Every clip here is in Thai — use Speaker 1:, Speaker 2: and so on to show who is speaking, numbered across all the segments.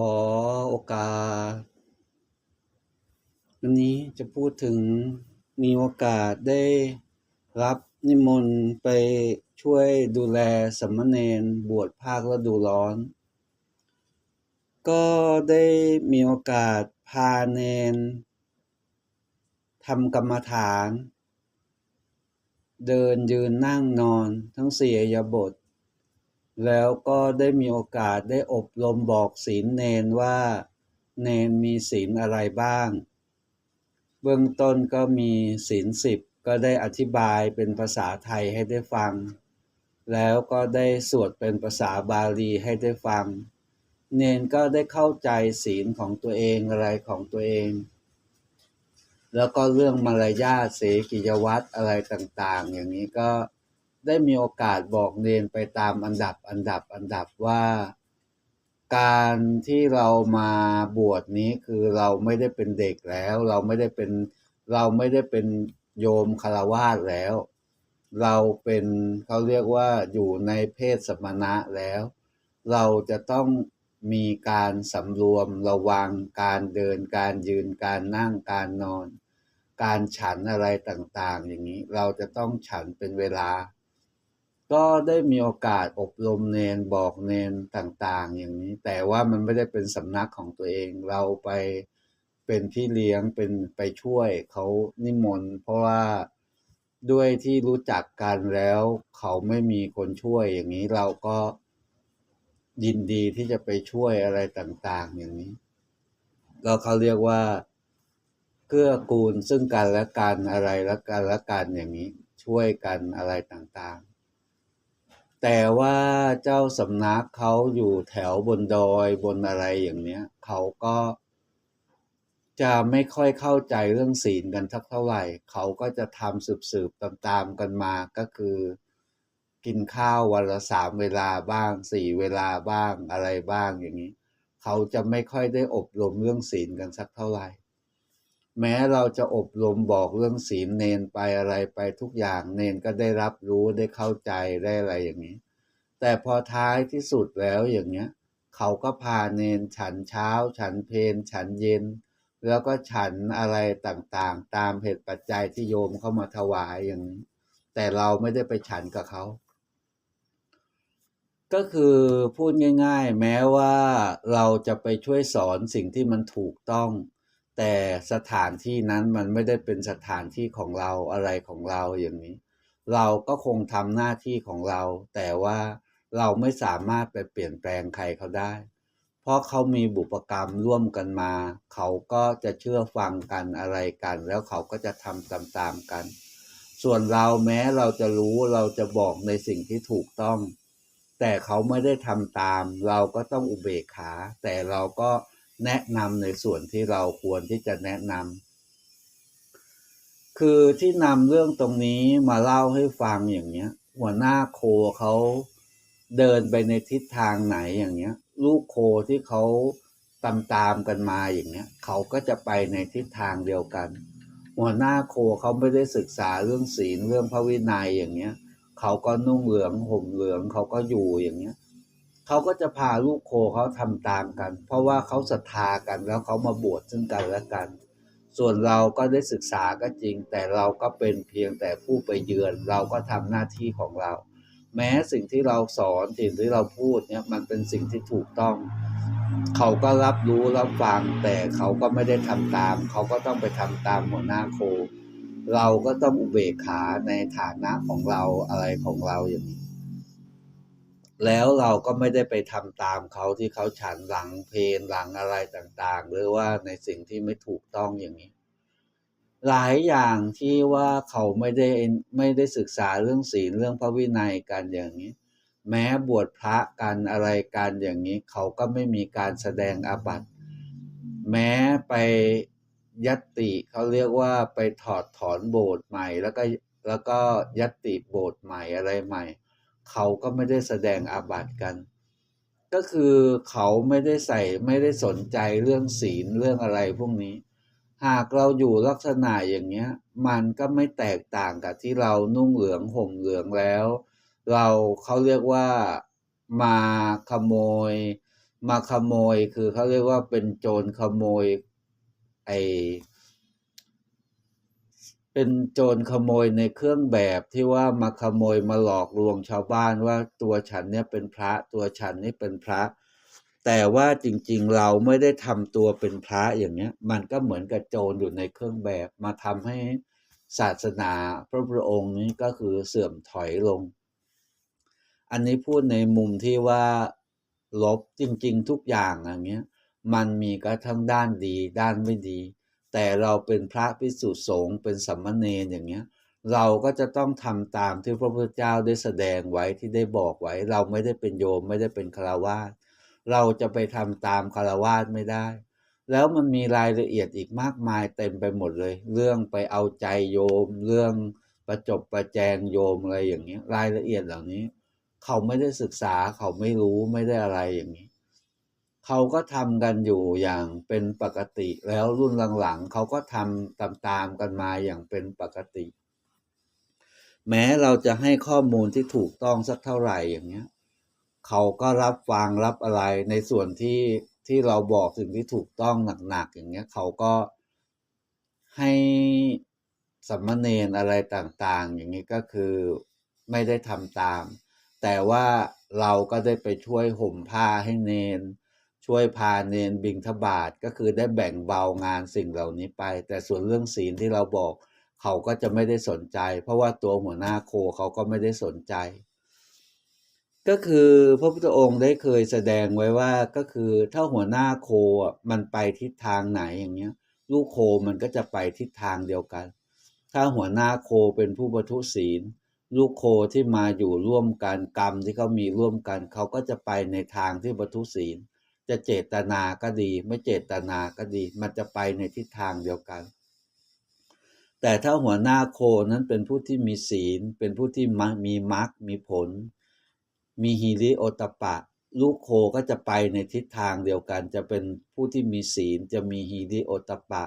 Speaker 1: อโอกาส วันนี้จะพูดถึงมีโอกาสได้รับนิมนต์ไปช่วยดูแลสามเณรบวชภาคฤดูร้อน ก็ได้มีโอกาสพาเนนทำกรรมฐาน เดินยืนนั่งนอนทั้งสี่ยาบท แล้วก็ได้มีโอกาสได้อบรมบอกศีลเนนว่า เนนมีศีลอะไรบ้าง เบื้องต้นก็มีศีลสิบก็ได้อธิบายเป็นภาษาไทยให้ได้ฟัง แล้วก็ได้สวดเป็นภาษาบาลีให้ได้ฟัง เนนก็ได้เข้าใจศีลของตัวเองอะไรของตัวเอง แล้วก็เรื่องมารยาทเสกิยวัตรอะไรต่าง ๆ อย่างนี้ก็ ได้มีโอกาสบอกเนนไปตามอันดับอันดับอันดับว่า การที่เรามาบวชนี้คือเราไม่ได้เป็นเด็กแล้ว เราไม่ได้เป็นเราไม่ได้เป็นโยมคารวาสแล้ว เราเป็นเขาเรียกว่าอยู่ในเพศสมณะแล้ว เราจะต้องมีการสำรวมระวังการเดินการยืนการนั่งการนอน การฉันอะไรต่างๆ อย่างนี้ เราจะต้องฉันเป็นเวลา ก็ได้มีโอกาสอบรมเนนบอกเนนต่างๆ อย่างนี้ แต่ว่ามันไม่ได้เป็นสำนักของตัวเองเราไปเป็นพี่เลี้ยงเป็นไปช่วยเขานิมนต์เพราะว่าด้วยที่รู้จักกันแล้ว เขาไม่มีคนช่วยอย่างนี้เราก็ยินดีที่จะไปช่วยอะไรต่างๆ อย่างนี้เราเขาเรียกว่าเกื้อกูลซึ่งกันและกันอะไรและกันและกันอย่างนี้ช่วยกันอะไรต่างๆ แต่ว่าเจ้าสำนักเขาอยู่แถวบนดอยบนอะไรอย่างเนี้ยเขาก็จะไม่ค่อยเข้าใจเรื่องศีลกันทักเท่าไหร่ เขาก็จะทำสืบๆตามๆกันมาก็คือ กินข้าววันละสามเวลาบ้างสี่เวลาบ้างอะไรบ้างอย่างนี้ เขาจะไม่ค่อยได้อบรมเรื่องศีลกันสักเท่าไหร่ แม้เราจะอบรมบอกเรื่องศีลเนนไปอะไรไปทุกอย่างเนนก็ได้รับรู้ได้เข้าใจได้อะไรอย่างนี้ แต่พอท้ายที่สุดแล้วอย่างเนี้ย เขาก็พาเนนฉันเช้า ฉันเพนฉันเย็น แล้วก็ฉันอะไรต่างๆ ตามเหตุปัจจัยที่โยมเข้ามาถวายอย่างนี้ แต่เราไม่ได้ไปฉันกับเขา ก็คือพูดง่าย ๆ แม้ว่าเราจะไปช่วยสอนสิ่งที่มันถูกต้อง แต่สถานที่นั้นมันไม่ได้เป็นสถานที่ของเราอะไรของเราอย่างนี้ เราก็คงทำหน้าที่ของเรา แต่ว่าเราไม่สามารถไปเปลี่ยนแปลงใครเขาได้ เพราะเขามีบุปกรรมร่วมกันมา เขาก็จะเชื่อฟังกันอะไรกัน แล้วเขาก็จะทำตามๆกัน ส่วนเราแม้เราจะรู้เราจะบอกในสิ่งที่ถูกต้อง แต่เขาไม่ได้ทำตาม เราก็ต้องอุเบกขา แต่เราก็ แนะนำในส่วนที่เราควรที่จะแนะนำคือที่นำเรื่องตรงนี้มาเล่าให้ฟังอย่างเนี้ย หัวหน้าโคเขาเดินไปในทิศทางไหนอย่างเนี้ย ลูกโคที่เขาตามตามกันมาอย่างเนี้ย เขาก็จะไปในทิศทางเดียวกัน หัวหน้าโคเขาไม่ได้ศึกษาเรื่องศีลเรื่องพระวินัยอย่างเนี้ย เขาก็นุ่งเหลืองห่มเหลืองเขาก็อยู่อย่างเนี้ย เขาก็จะพาลูกโคเขาทำตามกัน เพราะว่าเขาศรัทธากันแล้วเขามาบวชซึ่งกันและกัน ส่วนเราก็ได้ศึกษาก็จริง แต่เราก็เป็นเพียงแต่ผู้ไปเยือน เราก็ทำหน้าที่ของเรา แม้สิ่งที่เราสอนสิ่งที่เราพูดเนี่ยมันเป็นสิ่งที่ถูกต้อง เขาก็รับรู้รับฟังแต่เขาก็ไม่ได้ทำตาม เขาก็ต้องไปทำตามหัวหน้าโค เราก็ต้องอุเบกขาในฐานะของเราอะไรของเราอย่างนี้ แล้วเราก็ไม่ได้ไปทำตามเขาที่เขาฉันหลังเพลนหลังอะไรต่างๆ หรือว่าในสิ่งที่ไม่ถูกต้องอย่างนี้ หลายอย่างที่ว่าเขาไม่ได้ไม่ได้ศึกษาเรื่องศีลเรื่องพระวินัยกันอย่างนี้ แม้บวชพระกันอะไรกันอย่างนี้ เขาก็ไม่มีการแสดงอาบัติ แม้ไปยัตติเขาเรียกว่าไปถอดถอนโบสถ์ใหม่ แล้วก็แล้วก็ยัตติโบสถ์ใหม่อะไรใหม่ เขาก็ไม่ได้แสดงอาบัติกัน ก็คือเขาไม่ได้ใส่ไม่ได้สนใจเรื่องศีลเรื่องอะไรพวกนี้ หากเราอยู่ลักษณะอย่างเนี้ย มันก็ไม่แตกต่างกับที่เรานุ่งเหลืองห่มเหลืองแล้ว เราเขาเรียกว่ามาขโมย มาขโมยคือเขาเรียกว่าเป็นโจรขโมยไอ เป็นโจรขโมยในเครื่องแบบที่ว่ามาขโมยมาหลอกลวงชาวบ้านว่าตัวฉันเนี่ยเป็นพระตัวฉันนี่เป็นพระ แต่ว่าจริงๆเราไม่ได้ทำตัวเป็นพระอย่างเนี้ย มันก็เหมือนกับโจรอยู่ในเครื่องแบบมาทำให้ศาสนาพระพุทธองค์นี้ก็คือเสื่อมถอยลง อันนี้พูดในมุมที่ว่าลบจริงๆทุกอย่างอย่างเงี้ยมันมีก็ทั้งด้านดีด้านไม่ดี แต่เราเป็นพระพิสุสงฆ์เป็นสัมมเนรอย่างเงี้ย เราก็จะต้องทำตามที่พระพุทธเจ้าได้แสดงไว้ที่ได้บอกไว้ เราไม่ได้เป็นโยมไม่ได้เป็นคารวาสเราจะไปทำตามคารวาสไม่ได้ แล้วมันมีรายละเอียดอีกมากมายเต็มไปหมดเลย เรื่องไปเอาใจโยม เรื่องประจบประแจงโยมอะไรอย่างเงี้ยรายละเอียดเหล่านี้ เขาไม่ได้ศึกษาเขาไม่รู้ไม่ได้อะไรอย่างนี้ เขาก็ทำกันอยู่อย่างเป็นปกติ แล้วรุ่นหลังๆเขาก็ทำตามๆกันมาอย่างเป็นปกติ แม้เราจะให้ข้อมูลที่ถูกต้องสักเท่าไหร่อย่างเงี้ยเขาก็รับฟังรับอะไรในส่วนที่ที่เราบอกสิ่งที่ถูกต้องหนักๆอย่างเงี้ยเขาก็ให้สัมมเนนอะไรต่างๆ อย่างนี้ก็คือไม่ได้ทำตาม แต่ว่าเราก็ได้ไปช่วยห่มผ้าให้เนน ช่วยพาเนนบิงทบาทก็คือได้แบ่งเบางานสิ่งเหล่านี้ไป แต่ส่วนเรื่องศีลที่เราบอกเขาก็จะไม่ได้สนใจ เพราะว่าตัวหัวหน้าโคเขาก็ไม่ได้สนใจ ก็คือพระพุทธองค์ได้เคยแสดงไว้ว่าก็คือถ้าหัวหน้าโคมันไปทิศทางไหนอย่างเงี้ย ลูกโคมันก็จะไปทิศทางเดียวกัน ถ้าหัวหน้าโคเป็นผู้ประทุศีล ลูกโคที่มาอยู่ร่วมกันกรรมที่เขามีร่วมกัน เขาก็จะไปในทางที่ประทุศีล จะเจตนาก็ดี ไม่เจตนาก็ดี มันจะไปในทิศทางเดียวกัน แต่ถ้าหัวหน้าโคนั้นเป็นผู้ที่มีศีล เป็นผู้ที่มีมรรคมีผล มีฮิริโอตปะ ลูกโคก็จะไปในทิศทางเดียวกัน จะเป็นผู้ที่มีศีลจะมีฮิริโอตปะ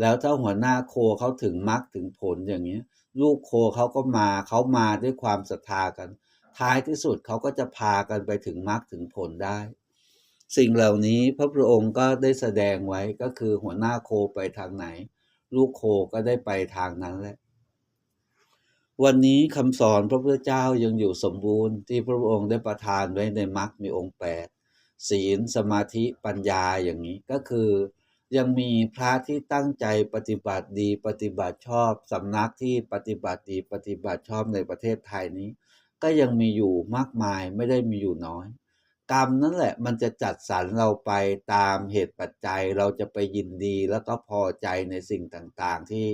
Speaker 1: แล้วถ้าหัวหน้าโคเขาถึงมรรคถึงผลอย่างนี้ลูกโคเขาก็มาเขามาด้วยความศรัทธากัน ท้ายที่สุดเขาก็จะพากันไปถึงมรรคถึงผลได้ สิ่งเหล่านี้พระพุทธองค์ก็ได้แสดงไว้ก็คือหัวหน้าโคไปทางไหน ลูกโคก็ได้ไปทางนั้นแหละ วันนี้คำสอนพระพุทธเจ้ายังอยู่สมบูรณ์ที่พระองค์ได้ประทานไว้ในมรรคมีองค์แปดศีลสมาธิปัญญาอย่างนี้ก็คือ ยังมีพระที่ตั้งใจปฏิบัติดีปฏิบัติชอบสำนักที่ปฏิบัติดีปฏิบัติชอบในประเทศไทยนี้ ก็ยังมีอยู่มากมายไม่ได้มีอยู่น้อย กรรมนั่นแหละ มันจะจัดสรรเราไปตามเหตุปัจจัยเราจะไปยินดีแล้วก็พอใจในสิ่งต่างๆ ที่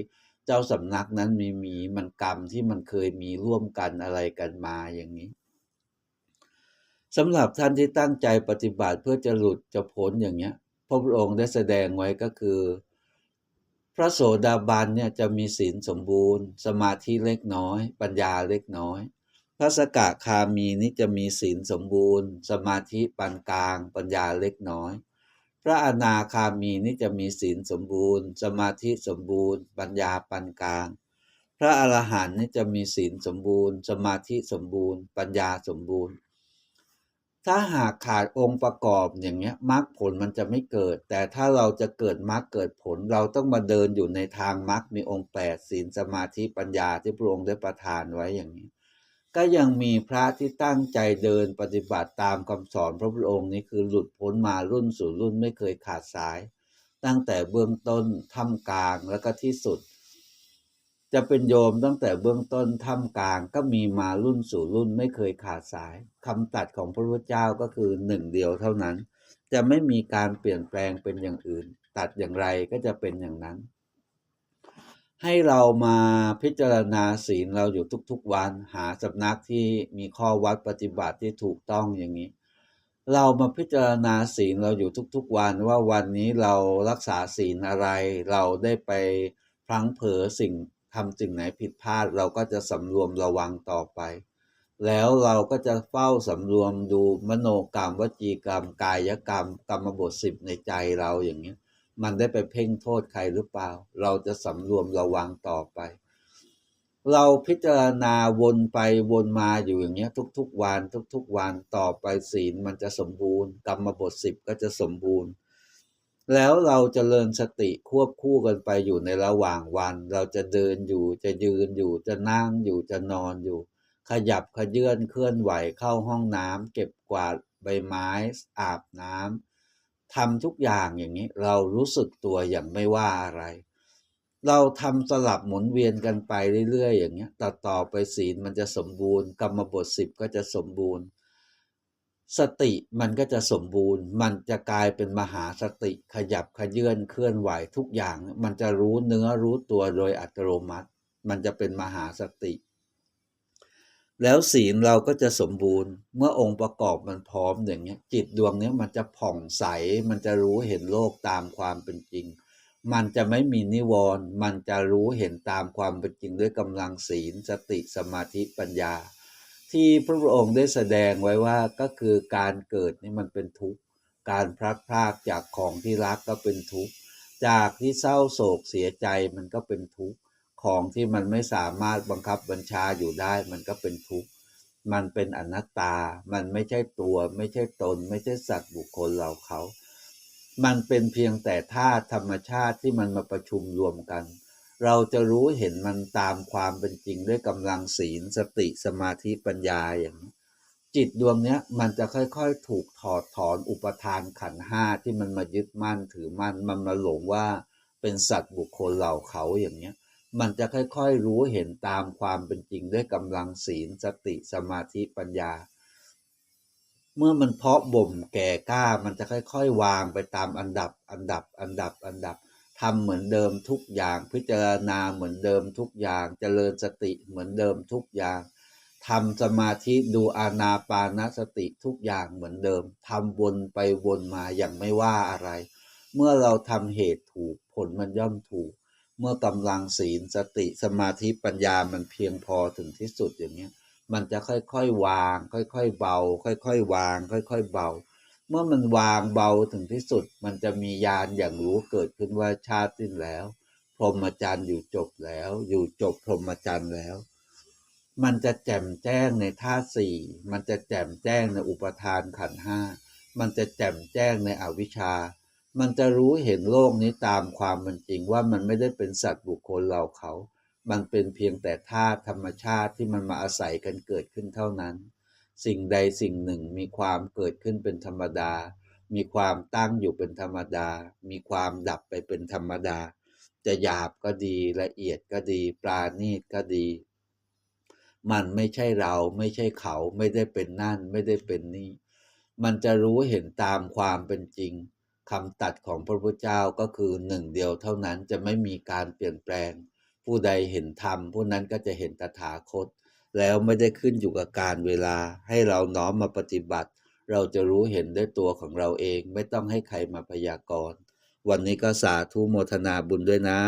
Speaker 1: เจ้าสำนักนั้นมีมีมันกรรมที่มันเคยมีร่วมกันอะไรกันมาอย่างนี้สำหรับท่านที่ตั้งใจปฏิบัติเพื่อจะหลุดจะพ้นอย่างเงี้ยพระพุทธองค์ได้แสดงไว้ก็คือ พระโสดาบันเนี่ยจะมีศีลสมบูรณ์ สมาธิเล็กน้อย ปัญญาเล็กน้อย ระสกะคามีนี่จะมีศีลสมบูรณ์ สมาธิปานกลาง ปัญญาเล็กน้อย พระอนาคามีนี่จะมีศีลสมบูรณ์ สมาธิสมบูรณ์ ปัญญาปานกลาง พระอรหันต์นี่จะมีศีลสมบูรณ์ สมาธิสมบูรณ์ ปัญญาสมบูรณ์ ถ้าหากขาดองค์ประกอบอย่างเงี้ยมรรคผลมันจะไม่เกิด แต่ถ้าเราจะเกิดมรรคเกิดผลเราต้องมาเดินอยู่ในทางมรรคมีองค์แปดศีลสมาธิปัญญาที่พระองค์ได้ประทานไว้อย่างนี้ ก็ยังมีพระที่ตั้งใจเดินปฏิบัติตามคำสอนพระพุทธองค์นี้คือหลุดพ้นมารุ่นสู่รุ่นไม่เคยขาดสาย ตั้งแต่เบื้องต้นท่ามกลางแล้วก็ที่สุด จะเป็นโยมตั้งแต่เบื้องต้นท่ามกลางก็มีมารุ่นสู่รุ่นไม่เคยขาดสายคำตัดของพระพุทธเจ้าก็คือหนึ่งเดียวเท่านั้น จะไม่มีการเปลี่ยนแปลงเป็นอย่างอื่น ตัดอย่างไรก็จะเป็นอย่างนั้น ให้เรามาพิจารณาศีลเราอยู่ทุกๆวัน หาสำนักที่มีข้อวัดปฏิบัติที่ถูกต้องอย่างนี้ เรามาพิจารณาศีลเราอยู่ทุกๆวันว่าวันนี้เรารักษาศีลอะไร เราได้ไปพลั้งเผลอสิ่งทำสิ่งไหนผิดพลาด เราก็จะสำรวมระวังต่อไป แล้วเราก็จะเฝ้าสำรวมดูมโนกรรมวจีกรรม กายกรรม กรรมบทสิบในใจเราอย่างนี้ มันได้ไปเพ่งโทษใครหรือเปล่า เราจะสำรวมระวังต่อไป เราพิจารณาวนไปวนมาอยู่อย่างเงี้ย ทุกๆวันทุกๆวันต่อไปศีลมันจะสมบูรณ์กรรมบทสิบก็จะสมบูรณ์ แล้วเราจเจริญสติควบคู่กันไปอยู่ในระหว่างวัน เราจะเดินอยู่จะยืนอยู่จะนั่งอยู่จะนอนอยู่ ขยับขยื่นเคลื่อนไหวเข้าห้องน้ำเก็บกวาดใบไม้อาบน้ำ ทำทุกอย่างอย่างนี้ เรารู้สึกตัวอย่างไม่ว่าอะไร เราทำสลับหมุนเวียนกันไปเรื่อยๆ อย่างเงี้ยต่อต่อไปศีลมันจะสมบูรณ์กรรมบทสิบก็จะสมบูรณ์ สติมันก็จะสมบูรณ์ มันจะกลายเป็นมหาสติขยับขยื่นเคลื่อนไหวทุกอย่าง มันจะรู้เนื้อรู้ตัวโดยอัตโนมัติ มันจะเป็นมหาสติ แล้วศีลเราก็จะสมบูรณ์ เมื่อองค์ประกอบมันพร้อมอย่างเงี้ย จิตดวงเนี้ยมันจะผ่องใส มันจะรู้เห็นโลกตามความเป็นจริง มันจะไม่มีนิวรณ์มันจะรู้เห็นตามความเป็นจริงด้วยกำลังศีลสติสมาธิปัญญา ที่พระพุทธองค์ได้แสดงไว้ว่าก็คือการเกิดนี่มันเป็นทุกข์การพลัดพรากจากของที่รักก็เป็นทุกข์จากที่เศร้าโศกเสียใจมันก็เป็นทุกข์ ของที่มันไม่สามารถบังคับบัญชาอยู่ได้ มันก็เป็นทุกข์มันเป็นอนัตตา มันไม่ใช่ตัว ไม่ใช่ตน ไม่ใช่สัตว์บุคคลเราเขา มันเป็นเพียงแต่ธาตุธรรมชาติที่มันมาประชุมรวมกัน เราจะรู้เห็นมันตามความเป็นจริงด้วยกำลังศีลสติสมาธิปัญญาอย่างนี้จิตดวงเนี้ยมันจะค่อยๆ ถูกถอดถอนอุปทานขันห้าที่มันมายึดมั่นถือมั่นมันมาหลงว่าเป็นสัตว์บุคคลเหล่าเขาอย่างเนี้ย มันจะค่อยๆรู้เห็นตามความเป็นจริงด้วยกำลังศีลสติสมาธิปัญญา เมื่อมันเพาะบ่มแก่กล้ามันจะค่อยๆ วางไปตามอันดับอันดับอันดับอันดับทำเหมือนเดิมทุกอย่าง พิจารณาเหมือนเดิมทุกอย่างเจริญสติเหมือนเดิมทุกอย่างทำสมาธิดูอานาปานสติทุกอย่างเหมือนเดิมทำวนไปวนมาอย่างไม่ว่าอะไร เมื่อเราทำเหตุถูกผลมันย่อมถูก เมื่อกำลังศีลสติสมาธิปัญญามันเพียงพอถึงที่สุดอย่างเนี้ยมันจะค่อยๆวาง ค่อยๆเบา ค่อยๆวาง ค่อยๆเบา เมื่อมันวางเบาถึงที่สุด มันจะมีญาณอย่างรู้เกิดขึ้นว่าชาติสิ้นแล้ว พรหมจรรย์อยู่จบแล้ว อยู่จบพรหมจรรย์แล้ว มันจะแจ่มแจ้งในธาตุสี่มันจะแจ่มแจ้งในอุปทานขันห้ามันจะแจ่มแจ้งในอวิชชา มันจะรู้เห็นโลกนี้ตามความเป็นจริงว่ามันไม่ได้เป็นสัตว์บุคคลเราเขา มันเป็นเพียงแต่ธาตุธรรมชาติที่มันมาอาศัยกันเกิดขึ้นเท่านั้น สิ่งใดสิ่งหนึ่งมีความเกิดขึ้นเป็นธรรมดา มีความตั้งอยู่เป็นธรรมดา มีความดับไปเป็นธรรมดา จะหยาบก็ดีละเอียดก็ดี ปราณีตก็ดี มันไม่ใช่เราไม่ใช่เขาไม่ได้เป็นนั่นไม่ได้เป็นนี่ มันจะรู้เห็นตามความเป็นจริง คำตัดของพระพุทธเจ้าก็คือหนึ่งเดียวเท่านั้นจะไม่มีการเปลี่ยนแปลง ผู้ใดเห็นธรรมผู้นั้นก็จะเห็นตถาคต แล้วไม่ได้ขึ้นอยู่กับการเวลาให้เราน้อมมาปฏิบัติ เราจะรู้เห็นด้วยตัวของเราเองไม่ต้องให้ใครมาพยากรณ์ วันนี้ก็สาธุโมทนาบุญด้วยนะ